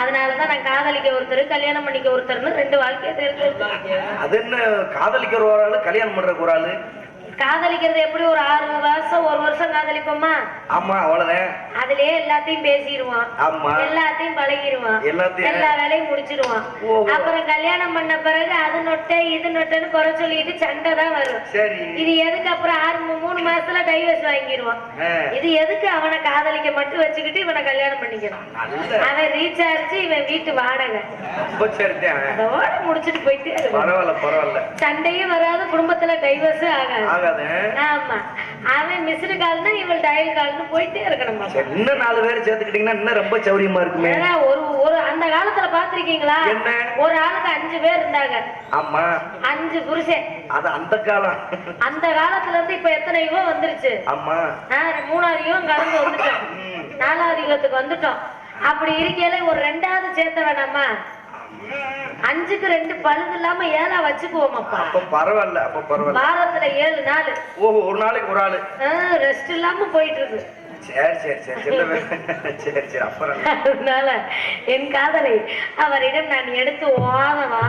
அதனாலதான் நான் காதலிக்க ஒருத்தர் கல்யாணம் பண்ணிக்க ஒருத்தர்னு ரெண்டு வாழ்க்கையை தேர்ந்தெடுத்தேன். அது என்ன காதலிக்கிற ஒரு ஆளு கல்யாணம் பண்ற ஒரு ஆளு? காதலிக்கிறது எப்படி ஒரு ஆறு வருஷம் ஒரு வருஷம் காதலிப்போமா? ஆமா அவ்வளவுதான். அதுலயே எல்லாத்தையும் பேசிடுவான். ஆமா. எல்லாத்தையும் பழகிடுவான். எல்லாத்தையும். எல்லா வேலையும் முடிச்சிடுவான். ஓ. அப்புறம் கல்யாணம் பண்ண பிறகு அது நொட்டை இது நொட்டைன்னு குறை சொல்லிட்டு சண்டை தான் வரும். சரி. இது எதுக்கு அப்புறம் ஆறு மூணு மாசத்துல டைவர்ஸ் வாங்கிடுவான்? இது எதுக்கு அவனை காதலிக்க மட்டும் வச்சுக்கிட்டு இவனை கல்யாணம் பண்ணிக்கிறான் அவன் ரீசார்ஜ் இவன் வீட்டு வாடகை. அதோட முடிச்சிட்டு போயிட்டே சண்டையும் வராது குடும்பத்துல டைவர்ஸும் ஆகாது. ஆகாத ஆமா. அவன் மிஸ்டு கால்னா இவள் டயல் கால்னு போயிட்டே இருக்கணும் இன்னும் நாலு பேர் சேர்த்துக்கிட்டீங்கன்னா இன்னும் ரொம்ப சௌரியமா இருக்குமே. ஏன்னா ஒரு ஒரு அந்த காலத்துல பாத்திருக்கீங்களா? ஒரு ஆளுக்கு அஞ்சு பேர் இருந்தாங்க. ஆமா. அஞ்சு புருஷன். அது அந்த காலம். அந்த காலத்துல இருந்து இப்ப எத்தனை யுகம் வந்துருச்சு. ஆமா. மூணாவது யுகம் கடந்து வந்துட்டோம். நாலாவது யுகத்துக்கு வந்துட்டோம். அப்படி இருக்கையில ஒரு ரெண்டாவது சேர்த்த வேணாமா? அஞ்சுக்கு ரெண்டு பழுது இல்லாம ஏழா வச்சுக்குவோமாப்பா. அப்ப பரவாயில்ல அப்ப பரவாயில்ல. வாரத்துல ஏழு நாள். ஓஹோ ஒரு நாளைக்கு ஒரு ஆளு. ரெஸ்ட் இல்லாம போயிட்டு இருக்கு சரி சரி சரி சரி சரி அப்புறம்? அதனால என் காதலை அவரிடம் நான் எடுத்து ஓதவா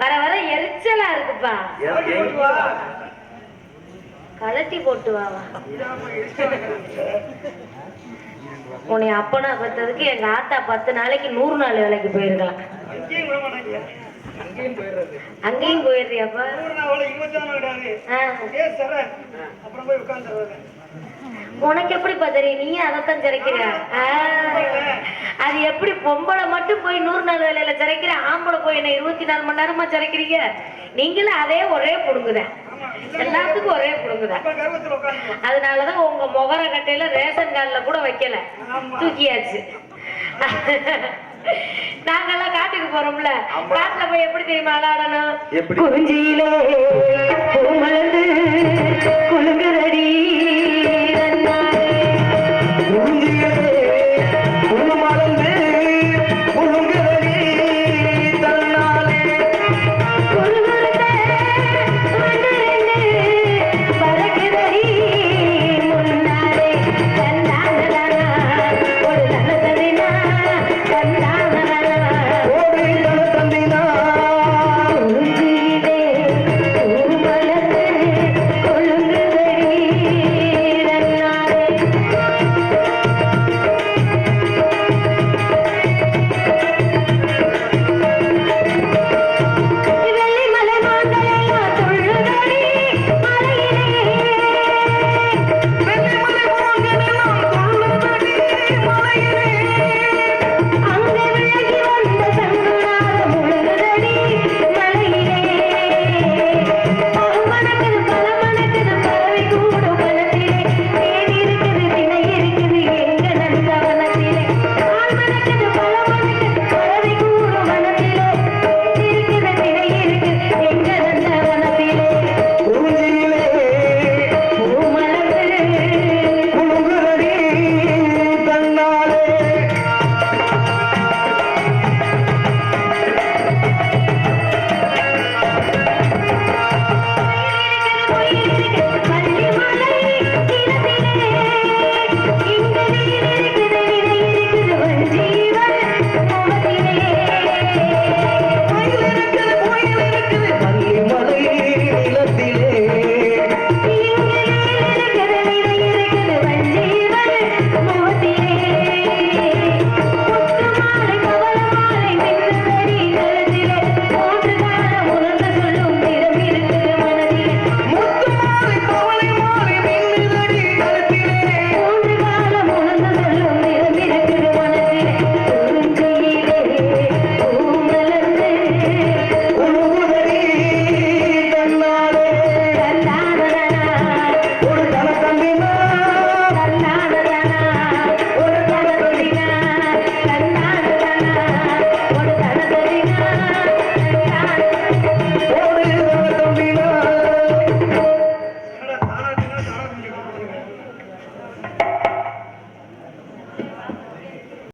வர வர எரிச்சலா இருக்குப்பா. கலட்டி போட்டு வாவா உன்னை அப்பனா பார்த்ததுக்கு எங்க ஆத்தா பத்து நாளைக்கு நூறு நாள் வேலைக்கு போயிருக்கலாம். அங்கேயும் போயிடுறியாப்பா? உனக்கு எப்படிப்பா தெரியும்? நீ அதைத்தான் சிறைக்கிற. அது எப்படி பொம்பளை மட்டும் போய் நூறு நாள் வேலையில சிறைக்கிற ஆம்பளை போய் என்ன இருபத்தி நாலு மணி நேரமா சிறைக்கிறீங்க? நீங்களும் அதே ஒரே புடுங்குதான் எல்லாத்துக்கும் ஒரே புடுங்குதான் அதனாலதான் உங்க முகர கட்டையில ரேஷன் கார்டுல கூட வைக்கல. தூக்கியாச்சு. நாங்கெல்லாம் காட்டுக்கு போறோம்ல. காட்டுல போய் எப்படி தெரியுமா விளையாடணும்? குறிஞ்சியிலே குலுங்குதடி